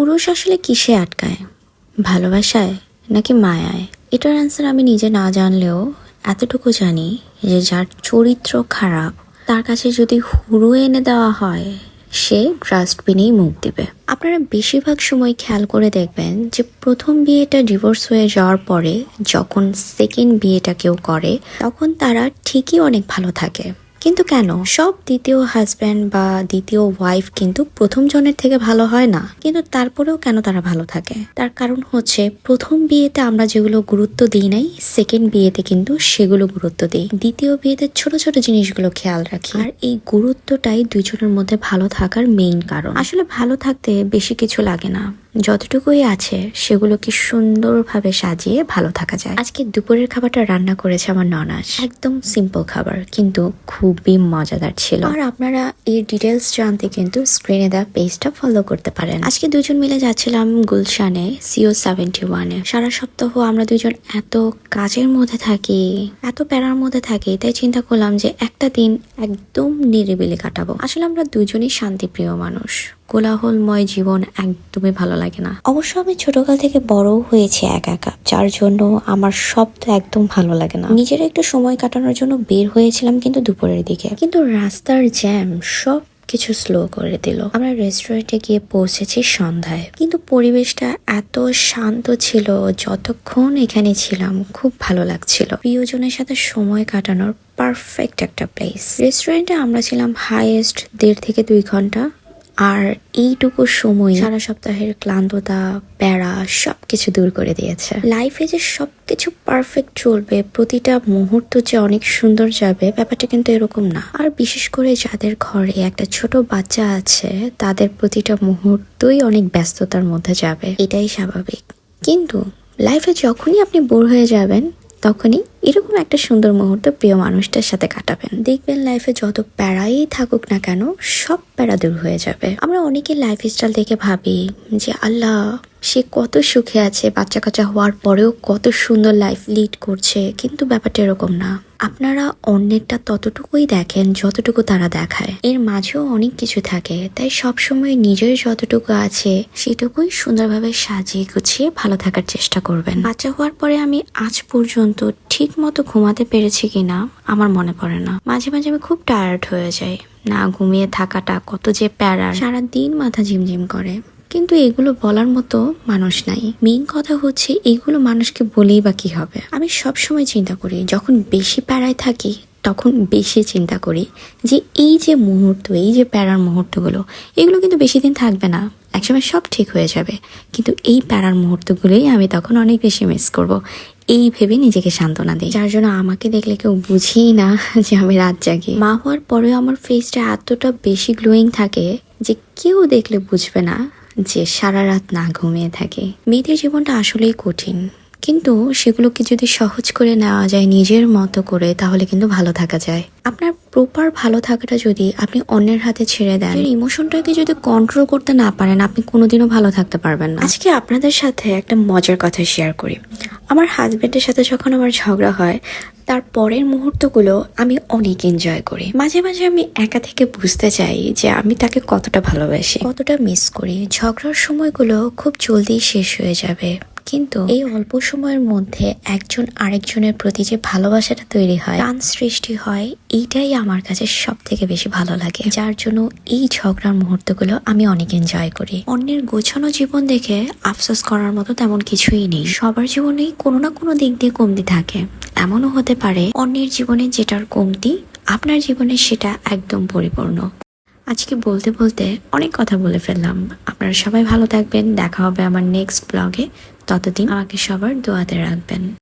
পুরুষ আসলে কিসে আটকায়? ভালোবাসায় নাকি মায়ায়? এটার অ্যান্সার আমি নিজে না জানলেও এতটুকু জানি যে যার চরিত্র খারাপ, তার কাছে যদি হুড়ো এনে দেওয়া হয়, সে ডাস্টবিনেই মুখ দিবে। আপনারা বেশিরভাগ সময় খেয়াল করে দেখবেন যে প্রথম বিয়েটা ডিভোর্স হয়ে যাওয়ার পরে যখন সেকেন্ড বিয়েটা কেউ করে, তখন তারা ঠিকই অনেক ভালো থাকে। কিন্তু কেন? সব দ্বিতীয় হাজব্যান্ড বা দ্বিতীয় ওয়াইফ কিন্তু প্রথম জনের থেকে ভালো হয় না। কিন্তু তারপরেও কেন তারা ভালো থাকে? তার কারণ হচ্ছে, প্রথম বিয়েতে আমরা যেগুলো গুরুত্ব দিই নাই সেকেন্ড বিয়েতে কিন্তু সেগুলো গুরুত্ব দিই। দ্বিতীয় বিয়েতে ছোট ছোট জিনিসগুলো খেয়াল রাখি। আর এই গুরুত্বটাই দুজনের মধ্যে ভালো থাকার মেইন কারণ। আসলে ভালো থাকতে বেশি কিছু লাগে না। যতটুকুই আছে, সেগুলোকে সুন্দরভাবে সাজিয়ে ভালো থাকা যায়। আজকে দুপুরের খাবারটা রান্না করেছে আমার ননাস। একদম সিম্পল খাবার, কিন্তু খুবই মজাদার ছিল। আর আপনারা এর ডিটেলস জানতে কিন্তু স্ক্রিনে দেওয়া পেজটা ফলো করতে পারেন। আজকে দুজন মিলে যাচ্ছিলাম গুলশানে সিও সেভেন্টি ওয়ানে সারা সপ্তাহ আমরা দুজন এত কাজের মধ্যে থাকি, এত প্যারার মধ্যে থাকি, তাই চিন্তা করলাম যে একটা দিন একদম নিরিবিলি কাটাবো। আসলে আমরা দুজনই শান্তিপ্রিয় মানুষ। কোলাহলময় জীবন একদমই ভালো লাগে না। অবশ্য আমি ছোটকাল থেকে বড় হয়েছি একা একা, যার জন্য আমার তো একদম ভালো লাগে না। নিজের একটু সময় কাটানোর জন্য বের হয়েছিলাম কিন্তু দুপুরের দিকে। কিন্তু রাস্তার জ্যাম সব কিছু স্লো করে দিল। আমরা রেস্টুরেন্টে গিয়ে পৌঁছেছি সন্ধ্যায়। কিন্তু পরিবেশটা এত শান্ত ছিল, যতক্ষণ এখানে ছিলাম খুব ভালো লাগছিল। প্রিয়জনের সাথে সময় কাটানোর পারফেক্ট একটা প্লেস রেস্টুরেন্টে আমরা ছিলাম হাইয়েস্ট দেড় থেকে দুই ঘণ্টা। আর এইটুকু সময় সারা সপ্তাহের ক্লান্ততা, প্যারা সবকিছু দূর করে দিয়েছে। লাইফে যে সবকিছু পারফেক্ট চলবে, প্রতিটা মুহূর্ত যে অনেক সুন্দর যাবে, ব্যাপারটা কিন্তু এরকম না। আর বিশেষ করে যাদের ঘরে একটা ছোট বাচ্চা আছে, তাদের প্রতিটা মুহূর্তই অনেক ব্যস্ততার মধ্যে যাবে। এটাই স্বাভাবিক। কিন্তু লাইফে যখনই আপনি বোর হয়ে যাবেন তখনই এরকম একটা সুন্দর মুহূর্ত প্রিয় মানুষটার সাথে কাটাবেন। দেখবেন লাইফে যত প্যারাই থাকুক না কেন, সব প্যারা দূর হয়ে যাবে। আমরা অনেকে লাইফ স্টাইল দেখে ভাবি যে, আল্লাহ সে কত সুখে আছে বাচ্চা কাচ্চা হওয়ার পরেও কত সুন্দর লাইফ লিড করছে, কিন্তু ব্যাপারটা এরকম না। আপনারা অন্যেরটা ততটুকুই দেখেন যতটুকু তারা দেখায়। এর মাঝেও অনেক কিছু থাকে, তাই সবসময় নিজের যতটুকু আছে সেটুকুই সুন্দরভাবে সাজিয়ে গুছিয়ে ভালো থাকার চেষ্টা করবেন। বাচ্চা হওয়ার পরে আমি আজ পর্যন্ত ঠিক মতো ঘুমাতে পেরেছি কিনা আমার মনে পড়ে না। মাঝে মাঝে আমি খুব টায়ার্ড হয়ে যাই। না ঘুমিয়ে থাকাটা কত যে প্যারা সারা দিন মাথা ঝিমঝিম করে। কিন্তু এগুলো বলার মতো মানুষ নাই। মেইন কথা হচ্ছে, এগুলো মানুষকে বলেই বা কি হবে? আমি সব সময় চিন্তা করি, যখন বেশি প্যারায় থাকি, তখন বেশি চিন্তা করি যে এই যে মুহূর্ত, এই যে প্যারার মুহূর্তগুলো, এগুলো কিন্তু বেশি দিন থাকবে না। একসময় সব ঠিক হয়ে যাবে। কিন্তু এই প্যারার মুহূর্তগুলোই আমি তখন অনেক বেশি মিস করব। এই ভেবে নিজেকে সান্ত্বনা দিই। যার জন্য আমাকে দেখলে কেউ বুঝেই না যে আমি রাত জাগি। মা হওয়ার পরেও আমার ফেসটা এতটা বেশি গ্লোয়িং থাকে যে কেউ দেখলে বুঝবে না যে সারা রাত না ঘুমিয়ে থাকে। মেয়েদের জীবনটা আসলেই কঠিন। কিন্তু সেগুলোকে যদি সহজ করে নেওয়া যায় নিজের মতো করে তাহলে কিন্তু ভালো থাকা যায়। আপনার প্রপার ভালো থাকাটা যদি আপনি অন্যের হাতে ছেড়ে দেন ইমোশনটাকে যদি কন্ট্রোল করতে না পারেন আপনি কোনোদিনও ভালো থাকতে পারবেন না। আজকে আপনাদের সাথে একটা মজার কথা শেয়ার করি। আমার হাজব্যান্ডের সাথে যখন আমার ঝগড়া হয় তার পরের মুহূর্তগুলো আমি অনেক এনজয় করি। মাঝে মাঝে আমি একা থেকে বুঝতে চাই যে আমি তাকে কতটা ভালোবাসি। কতটা মিস করি। ঝগড়ার সময়গুলো খুব জলদি শেষ হয়ে যাবে। কিন্তু এই অল্প সময়ের মধ্যে একজন আরেকজনের প্রতি যে ভালোবাসাটা তৈরি হয় টান সৃষ্টি হয়, এইটাই আমার কাছে সব থেকে বেশি ভালো লাগে। যার জন্য এই ঝগড়ার মুহূর্তগুলো আমি অনেক এনজয় করি। অন্যের গোছানো জীবন দেখে আফসোস করার মতো তেমন কিছুই নেই। সবার জীবনেই কোনো না কোনো দিক দিয়ে কমতি থাকে। এমনও হতে পারে অন্যের জীবনে যেটার কমতি, আপনার জীবনে সেটা একদম পরিপূর্ণ। আজকে বলতে বলতে অনেক কথা বলে ফেললাম। আপনারা সবাই ভালো থাকবেন। দেখা হবে আমার নেক্সট ব্লগে ততদিন আমাকে সবার দোয়াতে রাখবেন।